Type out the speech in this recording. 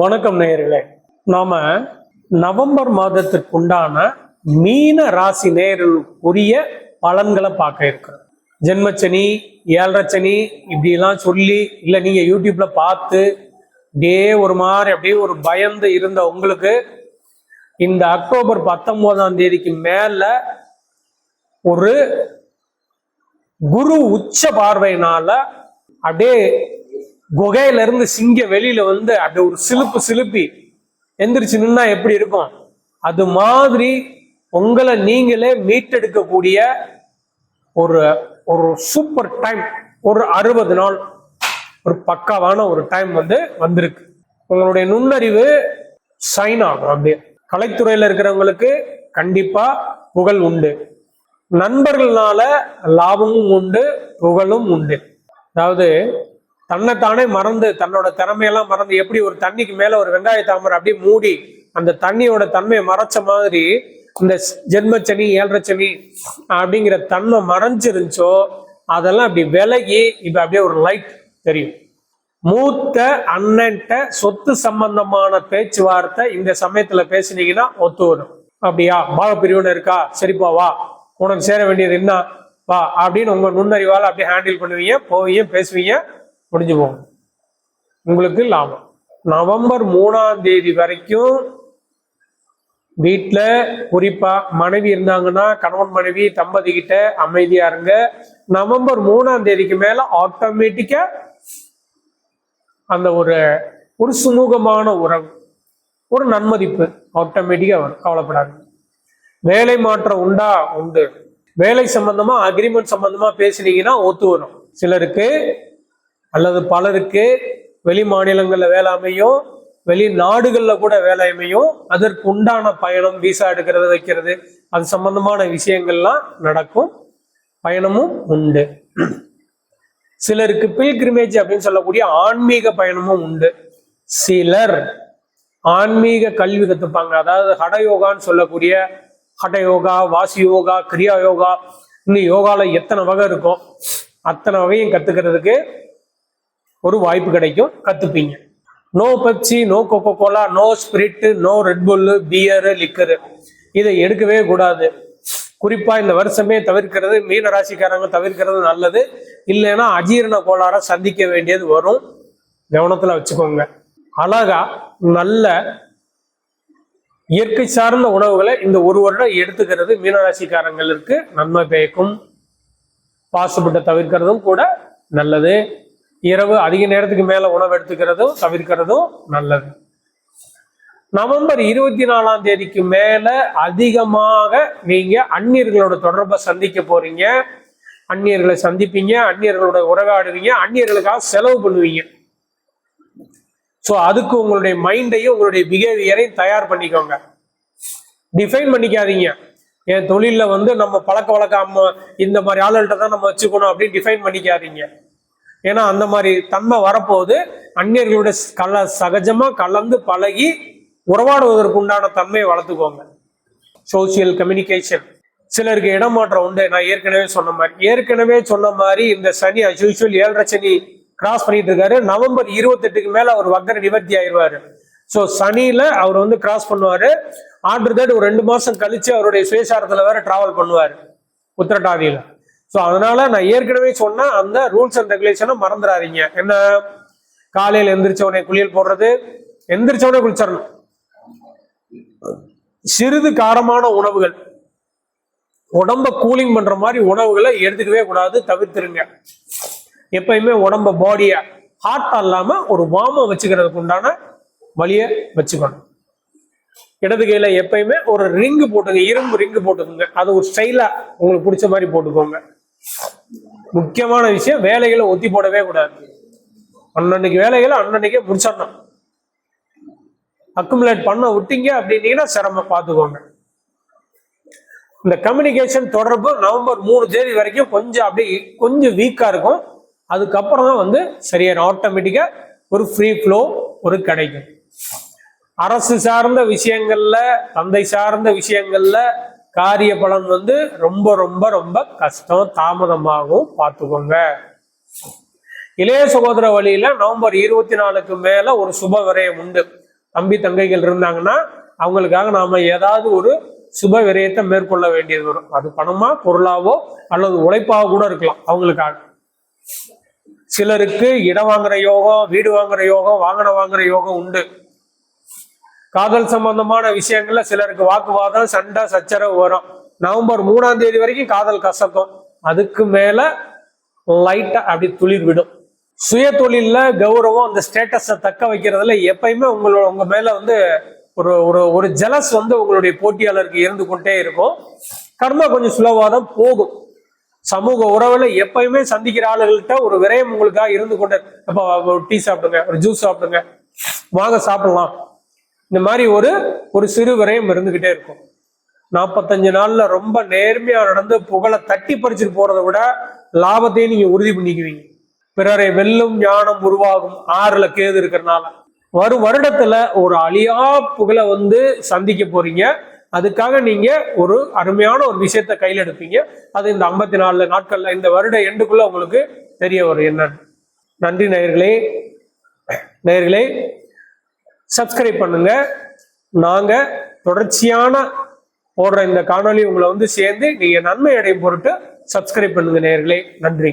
வணக்கம் நேயர்களே. நாம நவம்பர் மாதத்திற்கு உண்டான மீன ராசி நேயர்களுக்குரிய பலன்களை பார்க்க இருக்கிறோம். ஜென்மச்சனி ஏழரச்சனி இப்படிலாம் சொல்லி இல்லை நீங்க யூடியூப்ல பார்த்து அப்படியே ஒரு மாதிரி அப்படியே ஒரு பயந்து இருந்த உங்களுக்கு இந்த அக்டோபர் பத்தொன்பதாம் தேதிக்கு மேல ஒரு குரு உச்ச பார்வையினால அப்படியே குகையில இருந்து சிங்க வெளியில வந்து அப்படி ஒரு சிலுப்பு சிலுப்பி எந்திரிச்சு நின்னா எப்படி இருக்கும்? அது மாதிரி உங்களை நீங்களே மீட்டெடுக்கக்கூடிய ஒரு ஒரு சூப்பர் டைம் ஒரு அறுபது நாள் ஒரு பக்காவான ஒரு டைம் வந்து வந்திருக்கு. உங்களுடைய நுண்ணறிவு சைன் ஆகும் அப்படியே. கலைத்துறையில இருக்கிறவங்களுக்கு கண்டிப்பா புகழ் உண்டு. நண்பர்களால லாபமும் உண்டு புகழும் உண்டு. அதாவது தன்னைத்தானே மறந்து தன்னோட திறமையெல்லாம் மறந்து எப்படி ஒரு தண்ணிக்கு மேல ஒரு வெங்காய தாமரை அப்படியே மூடி அந்த தண்ணியோட தன்மையை மறைச்ச மாதிரி இந்த ஜென்மச்சனி ஏழரைச்சனி அப்படிங்கிற தன்மை மறைஞ்சிருந்துச்சோ அதெல்லாம் அப்படி விலகி இப்ப அப்படியே ஒரு லைட் தெரியும். மூத்த அண்ணன்ட்ட சொத்து சம்பந்தமான பேச்சுவார்த்தை இந்த சமயத்துல பேசினீங்கன்னா ஒத்து வரும். அப்படியா? பாக பிரிவுன்னு இருக்கா? சரிப்பா வா. உனக்கு சேர வேண்டியது என்ன? வா அப்படின்னு உங்க நுண்ணறிவால் அப்படியே ஹேண்டில் பண்ணுவீங்க போவீங்க பேசுவீங்க. முடிஞ்சு போகும் உங்களுக்கு லாபம். நவம்பர் மூணாம் தேதி வரைக்கும் வீட்டில் குறிப்பா மனைவி இருந்தாங்கன்னா கணவன் மனைவி தம்பதி கிட்ட அமைதியா இருங்க. நவம்பர் மூணாம் தேதிக்கு மேல ஆட்டோமேட்டிக்கா அந்த ஒரு ஒரு சுமூகமான உறவு ஒரு நன்மதிப்பு ஆட்டோமேட்டிக்கா வரும். கவலைப்படாது வேலை மாற்றம் உண்டா? உண்டு. வேலை சம்பந்தமா அக்ரிமெண்ட் சம்பந்தமா பேசுனீங்கன்னா ஒத்து வரும் சிலருக்கு அல்லது பலருக்கு வெளி மாநிலங்களில் வேலை அமையும் வெளி நாடுகளில் கூட வேலை அமையும் அதற்கு உண்டான பயணம் விசா எடுக்கிறது வைக்கிறது அது சம்பந்தமான விஷயங்கள்லாம் நடக்கும். பயணமும் உண்டு. சிலருக்கு பில்கிரிமேஜ் அப்படின்னு சொல்லக்கூடிய ஆன்மீக பயணமும் உண்டு. சிலர் ஆன்மீக கல்வி கத்துப்பாங்க. அதாவது ஹடயோகான்னு சொல்லக்கூடிய ஹட யோகா வாசி யோகா கிரியா யோகா இன்னும் யோகால எத்தனை வகை இருக்கும் அத்தனை வகையும் கத்துக்கிறதுக்கு ஒரு வாய்ப்பு கிடைக்கும். கத்துப்பீங்க. No Pepsi no Coca Cola no Sprite no Red Bull beer liquor இதை எடுக்கவே கூடாது. குறிப்பா இந்த வருஷமே தவிர்க்கிறது மீன ராசிக்காரங்க தவிர்க்கிறது நல்லது. இல்லைன்னா அஜீரண கோளாறை சந்திக்க வேண்டியது வரும். கவனத்துல வச்சுக்கோங்க. அழகா நல்ல இயற்கை சார்ந்த உணவுகளை இந்த ஒரு வருடம் எடுத்துக்கிறது மீனராசிக்காரங்களுக்கு நன்மை பயக்கும். பாசுபட்டை தவிர்க்கிறதும் கூட நல்லது. இரவு அதிக நேரத்துக்கு மேல உணவு எடுத்துக்கிறதும் தவிர்க்கிறதும் நல்லது. நவம்பர் இருபத்தி நாலாம் தேதிக்கு மேல அதிகமாக நீங்க அந்நியர்களோட தொடர்பை சந்திக்க போறீங்க. அந்நியர்களை சந்திப்பீங்க அந்நியர்களோட உறவாடுவீங்க அந்நியர்களுக்காக செலவு பண்ணுவீங்க. ஸோ அதுக்கு உங்களுடைய மைண்டையும் உங்களுடைய பிஹேவியரையும் தயார் பண்ணிக்கோங்க. டிஃபைன் பண்ணிக்காதீங்க. என் தொழிலில் வந்து நம்ம பழக்க வழக்கம் இந்த மாதிரி ஆளுகிட்ட தான் நம்ம வச்சுக்கணும் அப்படின்னு டிஃபைன் பண்ணிக்காதீங்க. ஏன்னா அந்த மாதிரி தன்மை வரப்போது அந்நியர்களோட கல சகஜமா கலந்து பழகி உறவாடுவதற்கு உண்டான தன்மையை வளர்த்துக்கோங்க. சோசியல் கம்யூனிகேஷன் சிலருக்கு இடமாற்றம் உண்டு. நான் ஏற்கனவே சொன்ன மாதிரி. ஏற்கனவே சொன்ன மாதிரி இந்த சனி அஸ் யூஸ்வல் ஏழரை சனி கிராஸ் பண்ணிட்டு இருக்காரு. நவம்பர் இருபத்தெட்டுக்கு மேல அவர் வக்கர நிவர்த்தி ஆயிடுவாரு. ஸோ சனியில அவர் வந்து கிராஸ் பண்ணுவாரு. ஆர்டர் தட் ஒரு ரெண்டு மாசம் கழிச்சு அவருடைய சுயசாரத்துல வேற டிராவல் பண்ணுவாரு. உத்திரட்டாதியில. ஸோ அதனால நான் ஏற்கனவே சொன்ன அந்த ரூல்ஸ் அண்ட் ரெகுலேஷனை மறந்துடாதீங்க என்ன? காலையில் எந்திரிச்ச உடனே குளியல் போடுறது எந்திரிச்ச உடனே குளிச்சிடணும். சிறிது காரமான உணவுகள். உடம்ப கூலிங் பண்ற மாதிரி உணவுகளை எடுத்துக்கவே கூடாது தவிர்த்துருங்க. எப்பயுமே உடம்ப பாடிய ஹார்ட் இல்லாம ஒரு வாம வச்சுக்கிறதுக்கு உண்டான வழிய வச்சுக்கணும். இடது கையில எப்பயுமே ஒரு ரிங்கு போட்டுங்க இரும்பு ரிங்கு போட்டுக்கோங்க. அது ஒரு ஸ்டைலா உங்களுக்கு பிடிச்ச மாதிரி போட்டுக்கோங்க. முக்கியமான விஷயம் வேலைகளை ஒத்தி போடவே கூடாது. அன்னன்னைக்கு வேலைகளை அன்னன்னைக்கே முடிச்சிடணும். அக்குமுலேட் பண்ண விட்டீங்க அப்படின்னீங்கன்னா சிரமம் பார்த்துக்கோங்க. இந்த கம்யூனிகேஷன் தொடர்பு நவம்பர் மூணு தேதி வரைக்கும் கொஞ்சம் அப்படி கொஞ்சம் வீக்கா இருக்கும். அதுக்கப்புறம் தான் வந்து சரியான ஆட்டோமேட்டிக்கா ஒரு ஃப்ரீ ஃப்ளோ ஒரு கிடைக்கும். அரசு சார்ந்த விஷயங்கள்ல தந்தை சார்ந்த விஷயங்கள்ல காரிய பலன் வந்து ரொம்ப ரொம்ப ரொம்ப கஷ்டம் தாமதமாகவும் பார்த்துக்கோங்க. இளைய சகோதர வழியில நவம்பர் இருபத்தி நாலுக்கு மேல ஒரு சுப விரயம் உண்டு. தம்பி தங்கைகள் இருந்தாங்கன்னா அவங்களுக்காக நாம ஏதாவது ஒரு சுப விரயத்தை மேற்கொள்ள வேண்டியது வரும். அது பணமா பொருளாவோ அல்லது உழைப்பாவோ கூட இருக்கலாம் அவங்களுக்காக. சிலருக்கு இடம் வாங்குற யோகம் வீடு வாங்குற யோகம் வாகனம் வாங்குற யோகம் உண்டு. காதல் சம்பந்தமான விஷயங்கள்ல சிலருக்கு வாக்குவாதம் சண்டை சச்சரவு வரும். நவம்பர் மூணாம் தேதி வரைக்கும் காதல் கசக்கும். அதுக்கு மேல லைட்டா அப்படி துளிர் விடும். சுய தொழில்ல கௌரவம் அந்த ஸ்டேட்டஸை தக்க வைக்கிறதுல எப்பயுமே உங்களோட உங்க மேல வந்து ஒரு ஒரு ஒரு ஜலஸ் வந்து உங்களுடைய போட்டியாளருக்கு இருந்து கொண்டே இருக்கும். கர்மா கொஞ்சம் சுலவாக தான் போகும். சமூக உறவுல எப்பயுமே சந்திக்கிற ஆளுகள்கிட்ட ஒரு விரயம் உங்களுக்காக இருந்து கொண்டு இப்போ ஒரு டீ சாப்பிடுங்க ஒரு ஜூஸ் சாப்பிடுங்க. வாங்க சாப்பிடலாம். இந்த மாதிரி ஒரு ஒரு சிறு விரயம் இருந்துகிட்டே இருக்கும். நாற்பத்தஞ்சு நாள்ல ரொம்ப நேர்மையா நடந்து புகழை தட்டி பறிச்சுட்டு போறதை விட லாபத்தையும் நீங்க உறுதி பண்ணிக்குவீங்க. பிறரை வெல்லும் ஞானம் உருவாகும். ஆறுல கேது இருக்கிறனால. வரும் வருடத்துல ஒரு அழியா புகழை வந்து சந்திக்க போறீங்க. அதுக்காக நீங்க ஒரு அருமையான ஒரு விஷயத்த கையில் எடுப்பீங்க. அது இந்த ஐம்பத்தி நாலு நாட்கள்ல இந்த வருட எண்டுக்குள்ள உங்களுக்கு தெரிய வரும் என்னன்னு. நன்றி நேயர்களே. நேயர்களே சப்ஸ்கிரைப் பண்ணுங்க. நாங்க தொடர்ச்சியான போடுற இந்த காணொளி உங்களை வந்து சேர்ந்து நீங்க நன்மை அடையும் பொருட்டு சப்ஸ்கிரைப் பண்ணுங்க நேர்களே நன்றி.